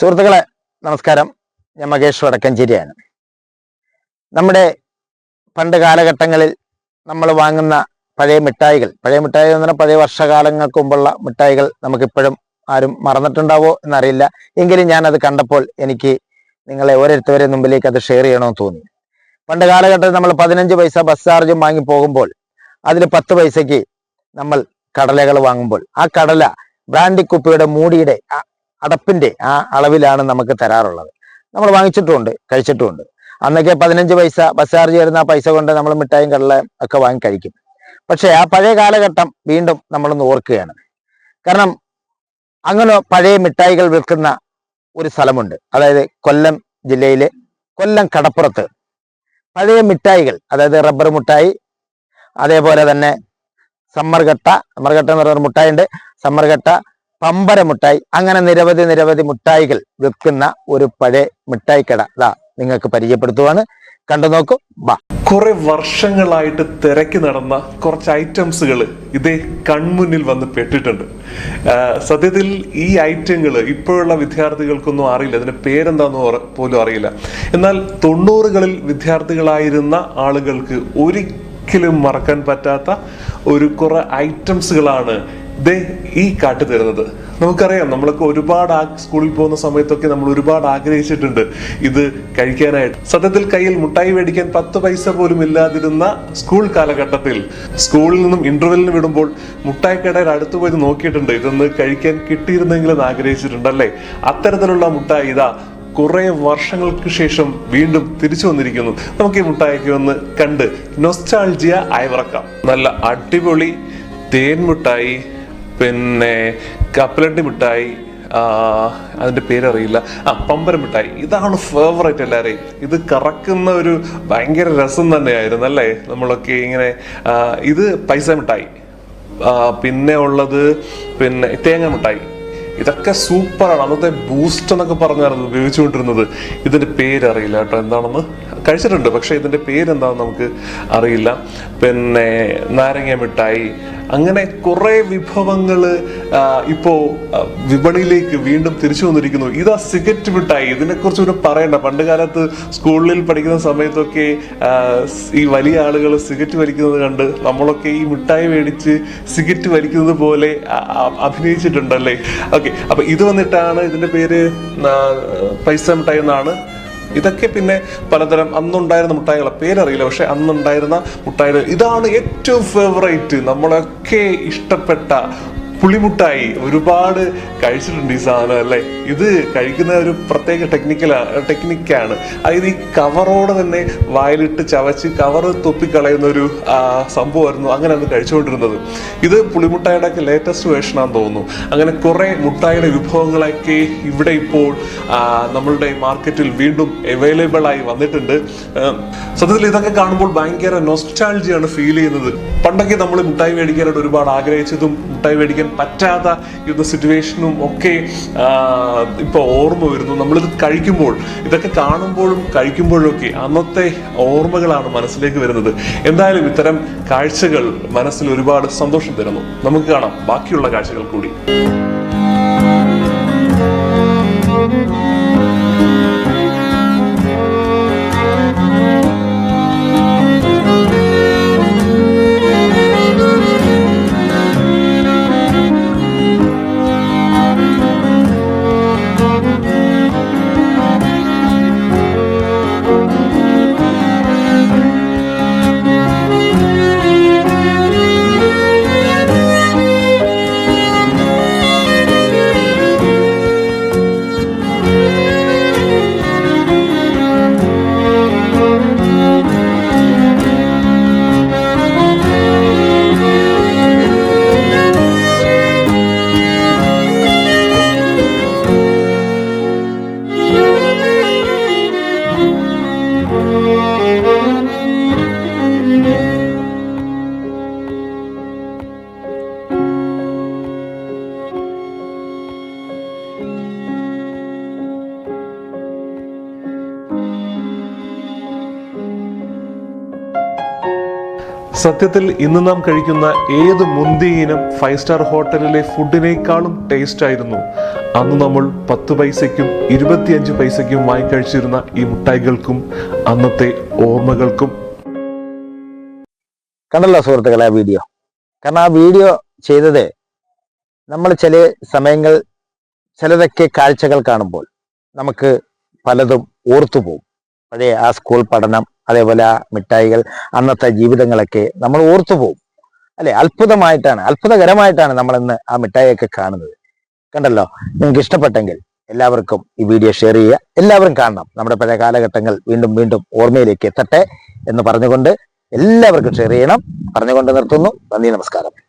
സുഹൃത്തുക്കളെ നമസ്കാരം. ഞാൻ മകേഷ് വടക്കഞ്ചേരിയാണ്. നമ്മുടെ പണ്ട് കാലഘട്ടങ്ങളിൽ നമ്മൾ വാങ്ങുന്ന പഴയ മിഠായികൾ പഴയ മിഠായി എന്ന് പറഞ്ഞാൽ പഴയ വർഷകാലങ്ങൾക്ക് മുമ്പുള്ള മിഠായികൾ നമുക്കിപ്പോഴും ആരും മറന്നിട്ടുണ്ടാവോ എന്നറിയില്ല. എങ്കിലും ഞാനത് കണ്ടപ്പോൾ എനിക്ക് നിങ്ങളെ ഓരോരുത്തവരെ മുമ്പിലേക്ക് അത് ഷെയർ ചെയ്യണമെന്ന് തോന്നി. പണ്ട് കാലഘട്ടത്തിൽ നമ്മൾ പതിനഞ്ച് പൈസ ബസ് ചാർജും വാങ്ങി പോകുമ്പോൾ അതിൽ പത്ത് പൈസയ്ക്ക് നമ്മൾ കടലകൾ വാങ്ങുമ്പോൾ ആ കടല ബ്രാൻഡി കുപ്പിയുടെ മൂടിയുടെ അടപ്പിന്റെ ആ അളവിലാണ് നമുക്ക് തരാറുള്ളത്. നമ്മൾ വാങ്ങിച്ചിട്ടുമുണ്ട് കഴിച്ചിട്ടുമുണ്ട്. അന്നൊക്കെ പതിനഞ്ച് പൈസ ബസ് ചാർജ് ചേരുന്ന ആ പൈസ കൊണ്ട് നമ്മൾ മിഠായും കടലയും ഒക്കെ വാങ്ങി കഴിക്കും. പക്ഷെ ആ പഴയ കാലഘട്ടം വീണ്ടും നമ്മളൊന്ന് ഓർക്കുകയാണ്. കാരണം അങ്ങനെ പഴയ മിഠായികൾ വിൽക്കുന്ന ഒരു സ്ഥലമുണ്ട്. അതായത് കൊല്ലം ജില്ലയിലെ കൊല്ലം കടപ്പുറത്ത്. പഴയ മിഠായികൾ അതായത് റബ്ബർ മിഠായി അതേപോലെ തന്നെ സമ്മർഗട്ട സമ്മർഗട്ട എന്ന് പറയുന്ന മിഠായി ഉണ്ട് സമ്മർഗട്ട പമ്പര മുട്ടായി അങ്ങനെ നിരവധി നിരവധി മുട്ടായികൾ വിൽക്കുന്ന ഒരു പഴയ മിഠായി കട ഇതാ നിങ്ങൾക്ക് പരിചയപ്പെടുത്തുവാണ്. കണ്ടു നോക്കൂ. ബാ. കുറെ വർഷങ്ങളായിട്ട് തിരക്കി നടന്ന കുറച്ച് ഐറ്റംസുകൾ ഇതേ കൺമുന്നിൽ വന്ന് പെട്ടിട്ടുണ്ട്. സത്യത്തിൽ ഈ ഐറ്റങ്ങൾ ഇപ്പോഴുള്ള വിദ്യാർത്ഥികൾക്കൊന്നും അറിയില്ല. അതിന്റെ പേരെന്താന്ന് പോലും അറിയില്ല. എന്നാൽ തൊണ്ണൂറുകളിൽ വിദ്യാർത്ഥികളായിരുന്ന ആളുകൾക്ക് ഒരിക്കലും മറക്കാൻ പറ്റാത്ത ഒരു കുറെ ഐറ്റംസുകളാണ് ദേ ഈ കാട്ടു തരുന്നത്. നമുക്കറിയാം നമ്മളൊക്കെ ഒരുപാട് ആ സ്കൂളിൽ പോകുന്ന സമയത്തൊക്കെ നമ്മൾ ഒരുപാട് ആഗ്രഹിച്ചിട്ടുണ്ട് ഇത് കഴിക്കാനായിട്ട്. സത്യത്തിൽ കയ്യിൽ മുട്ടായി മേടിക്കാൻ പത്ത് പൈസ പോലും ഇല്ലാതിരുന്ന സ്കൂൾ കാലഘട്ടത്തിൽ സ്കൂളിൽ നിന്നും ഇന്റർവെല്ലിന് വിടുമ്പോൾ മുട്ടായി കടയിൽ അടുത്ത് പോയി നോക്കിയിട്ടുണ്ട്. ഇതൊന്ന് കഴിക്കാൻ കിട്ടിയിരുന്നെങ്കിൽ എന്ന് ആഗ്രഹിച്ചിട്ടുണ്ട് അല്ലേ? അത്തരത്തിലുള്ള മുട്ടായി ഇതാ കുറെ വർഷങ്ങൾക്ക് ശേഷം വീണ്ടും തിരിച്ചു വന്നിരിക്കുന്നു. നമുക്ക് ഈ മുട്ടായിക്ക് ഒന്ന് കണ്ട് നൊസ്റ്റാൾജിയ അയവിറക്കാം നല്ല അടിപൊളി തേൻ മുട്ടായി. പിന്നെ കപ്പലണ്ടി മിഠായി അതിന്റെ പേരറിയില്ല. ആ പമ്പര മിഠായി. ഇതാണ് ഫേവറേറ്റ് എല്ലാവരെയും ഇത് കറക്കുന്ന ഒരു ഭയങ്കര രസം തന്നെയായിരുന്നു അല്ലേ? നമ്മളൊക്കെ ഇങ്ങനെ ഇത് പൈസ മിഠായി. പിന്നെ ഉള്ളത് പിന്നെ തേങ്ങ മിഠായി. ഇതൊക്കെ സൂപ്പറാണ് അന്നത്തെ ബൂസ്റ്റ് എന്നൊക്കെ പറഞ്ഞായിരുന്നു ഉപയോഗിച്ചുകൊണ്ടിരുന്നത്. ഇതിന്റെ പേരറിയില്ല കേട്ടോ എന്താണെന്ന്? കഴിച്ചിട്ടുണ്ട്. പക്ഷെ ഇതിന്റെ പേരെന്താണെന്ന് നമുക്ക് അറിയില്ല. പിന്നെ നാരങ്ങ മിഠായി. അങ്ങനെ കുറെ വിഭവങ്ങൾ ഇപ്പോൾ വിപണിയിലേക്ക് വീണ്ടും തിരിച്ചു വന്നിരിക്കുന്നു. ഇതാ സിഗരറ്റ് മിഠായി. ഇതിനെക്കുറിച്ച് ഒരു പറയണ്ട. പണ്ട് കാലത്ത് സ്കൂളിൽ പഠിക്കുന്ന സമയത്തൊക്കെ ഈ വലിയ ആളുകൾ സിഗരറ്റ് വലിക്കുന്നത് കണ്ട് നമ്മളൊക്കെ ഈ മിഠായി മേടിച്ച് സിഗരറ്റ് വലിക്കുന്നത് പോലെ അഭിനയിച്ചിട്ടുണ്ടല്ലേ? ഓക്കെ. അപ്പൊ ഇത് വന്നിട്ടാണ് ഇതിന്റെ പേര് പൈസ മിഠായി എന്നാണ്. ഇതൊക്കെ പിന്നെ പലതരം അന്നുണ്ടായിരുന്ന മുട്ടായികളെ പേരറിയില്ല പക്ഷെ അന്നുണ്ടായിരുന്ന മുട്ടായികൾ. ഇതാണ് ഏറ്റവും ഫേവറേറ്റ് നമ്മളൊക്കെ ഇഷ്ടപ്പെട്ട പുളിമുട്ടായി ഒരുപാട് കഴിച്ചിട്ടുണ്ട് ഈ സാധനം അല്ലേ? ഇത് കഴിക്കുന്ന ഒരു പ്രത്യേക ടെക്നിക്കലാ ടെക്നിക്കാണ് അതായത് ഈ കവറോടെ തന്നെ വായിലിട്ട് ചവച്ച് കവർ തൊപ്പിക്കളയുന്ന ഒരു സംഭവമായിരുന്നു അങ്ങനെ അന്ന് കഴിച്ചുകൊണ്ടിരുന്നത്. ഇത് പുളിമുട്ടായുടെ ഒക്കെ ലേറ്റസ്റ്റ് വേഷനാന്ന് തോന്നുന്നു. അങ്ങനെ കുറെ മുട്ടായിയുടെ വിഭവങ്ങളൊക്കെ ഇവിടെ ഇപ്പോൾ നമ്മളുടെ മാർക്കറ്റിൽ വീണ്ടും അവൈലബിൾ ആയി വന്നിട്ടുണ്ട്. സത്യത്തിൽ ഇതൊക്കെ കാണുമ്പോൾ ഭയങ്കര നൊസ്റ്റാൾജിയാണ് ഫീൽ ചെയ്യുന്നത്. പണ്ടൊക്കെ നമ്മൾ മുട്ടായി മേടിക്കാനായിട്ട് ഒരുപാട് ആഗ്രഹിച്ചതും മുട്ടായി മേടിക്കാൻ പറ്റാത്ത ഈ സിറ്റുവേഷനും ഒക്കെ ഇപ്പോൾ ഇപ്പൊ ഓർമ്മ വരുന്നു. നമ്മളിത് കഴിക്കുമ്പോൾ ഇതൊക്കെ കാണുമ്പോഴും കഴിക്കുമ്പോഴും ഒക്കെ അന്നത്തെ ഓർമ്മകളാണ് മനസ്സിലേക്ക് വരുന്നത്. എന്തായാലും ഇത്തരം കാഴ്ചകൾ മനസ്സിൽ ഒരുപാട് സന്തോഷം തരുന്നു. നമുക്ക് കാണാം. ബാക്കിയുള്ള കാഴ്ചകൾ കൂടി. സത്യത്തിൽ ഇന്ന് നാം കഴിക്കുന്ന ഏത് മുന്തിയ ഇനം ഫൈവ് സ്റ്റാർ ഹോട്ടലിലെ ഫുഡിനേക്കാളും ടേസ്റ്റ് ആയിരുന്നു. അന്ന് നമ്മൾ പത്ത് പൈസയ്ക്കും ഇരുപത്തിയഞ്ച് പൈസയ്ക്കും വാങ്ങി കഴിച്ചിരുന്ന ഈ മുട്ടായികൾക്കും അന്നത്തെ ഓർമ്മകൾക്കും. കണ്ടല്ലോ സുഹൃത്തുക്കളെ ആ വീഡിയോ? കാരണം ആ വീഡിയോ ചെയ്തത് നമ്മൾ ചില സമയങ്ങൾ ചിലതൊക്കെ കാഴ്ചകൾ കാണുമ്പോൾ നമുക്ക് പലതും ഓർത്തു പോകും പഴയ ആ സ്കൂൾ പഠനം അതേപോലെ മിഠായികൾ അന്നത്തെ ജീവിതങ്ങളൊക്കെ നമ്മൾ ഓർത്തു പോകും അല്ലെ? അത്ഭുതമായിട്ടാണ് അത്ഭുതകരമായിട്ടാണ് നമ്മൾ ഇന്ന് ആ മിഠായിയൊക്കെ കാണുന്നത്. കണ്ടല്ലോ? നിങ്ങൾക്ക് ഇഷ്ടപ്പെട്ടെങ്കിൽ എല്ലാവർക്കും ഈ വീഡിയോ ഷെയർ ചെയ്യുക. എല്ലാവരും കാണണം. നമ്മുടെ പഴയ കാലഘട്ടങ്ങൾ വീണ്ടും വീണ്ടും ഓർമ്മയിലേക്ക് എത്തട്ടെ എന്ന് പറഞ്ഞുകൊണ്ട് എല്ലാവർക്കും ഷെയർ ചെയ്യണം. പറഞ്ഞുകൊണ്ട് നിർത്തുന്നു. നന്ദി നമസ്കാരം.